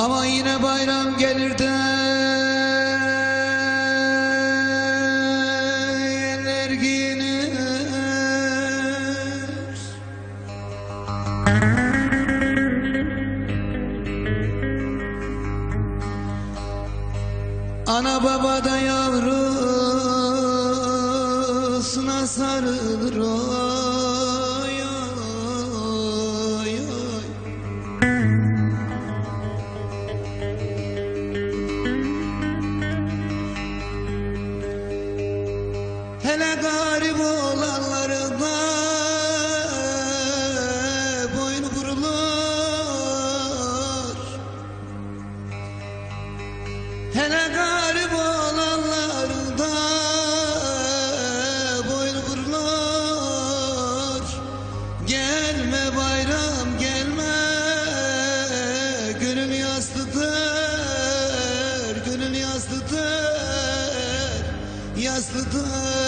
Ama yine bayram gelir de giyinir Ana baba da yavrusuna sarılır oy, Hele garip olanların da boynu vurulur Hele garip olanların da boynu vurulur Gelme bayram gelme Gönül yaslıdır Gönül yaslıdır Yaslıdır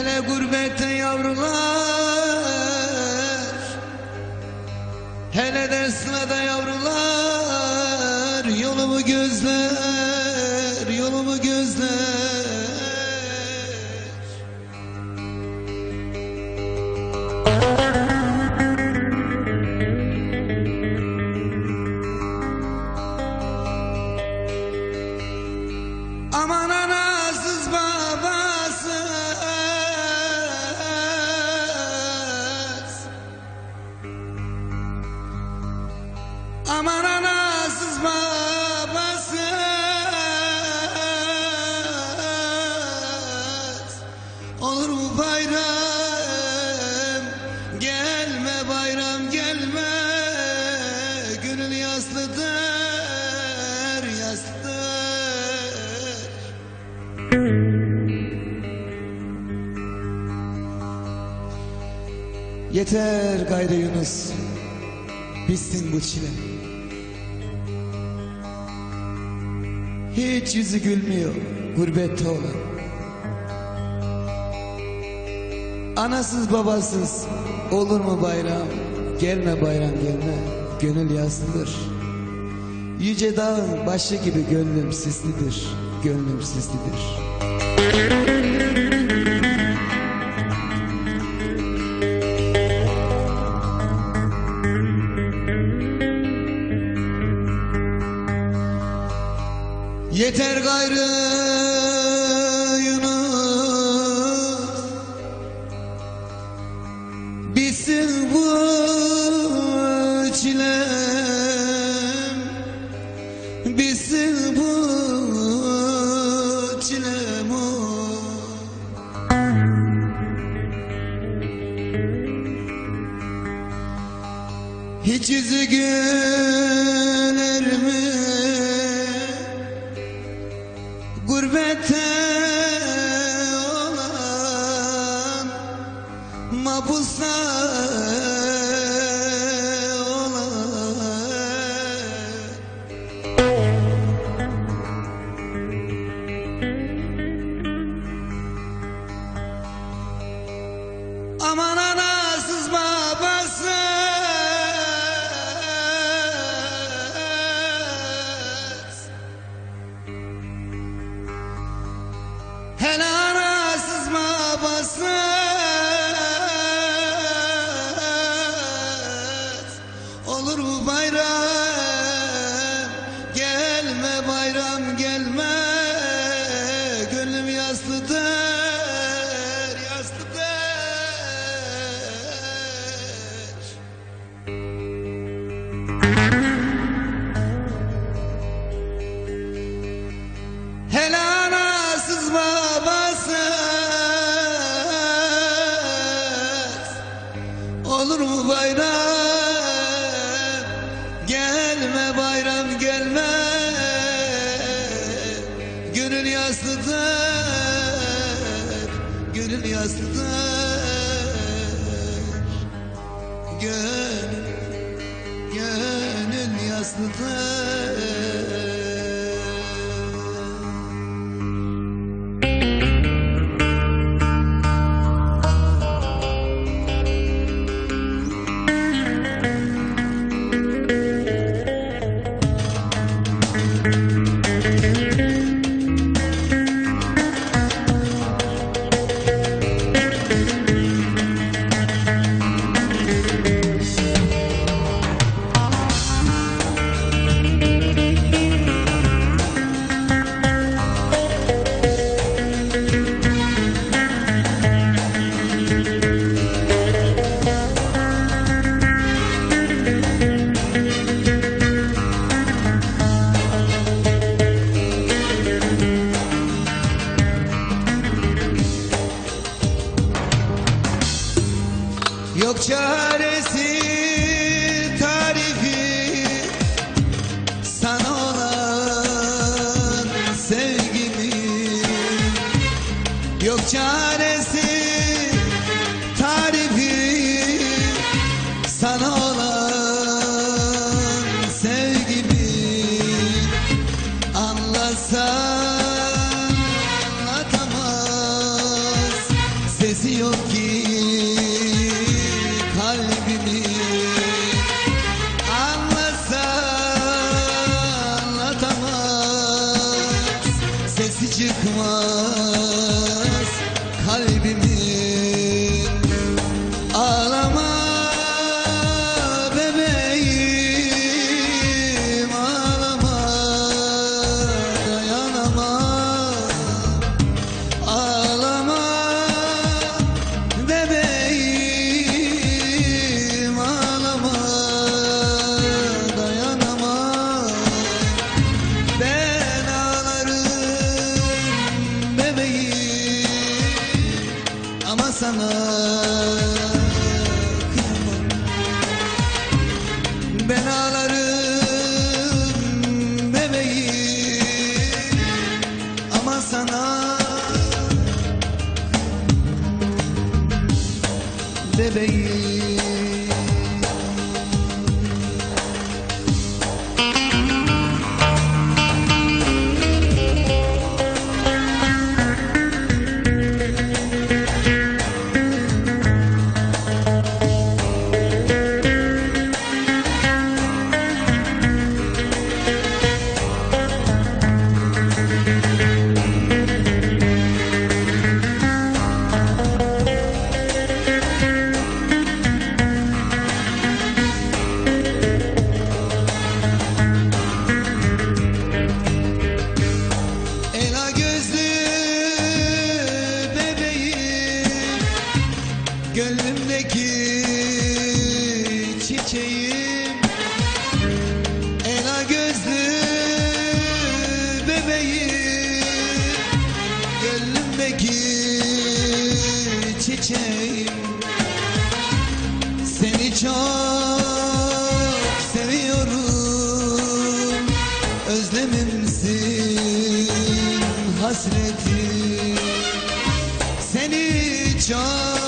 Hele gurbette yavrular Hele de sırada yavrular Aman anasız babasız Olur mu bayram? Gelme bayram gelme. Gönül yaslıdır Yaslıdır Yeter gayrı Yunus. Bitsin bu çile Hiç yüzü gülmüyor gurbette olan. Anasız babasız olur mu bayram? Gelme bayram gelme. Gönül yaslıdır Yüce dağın başı gibi gönlüm sislidir Gönlüm sislidir Yeter gayrı Yunus Bitsin bu çilem Bitsin bu çilem oy. Hiç yüzü Mapusta olan Gelme bayram gelme. Gönül yaslıdır Gönül yaslıdır Gönül Gönül yaslıdır Yok çaresi tarifi sana olan sevgimin Yok çaresi tarifi sana olan sevgimin Anlasan Oh. Hasretim Seni çok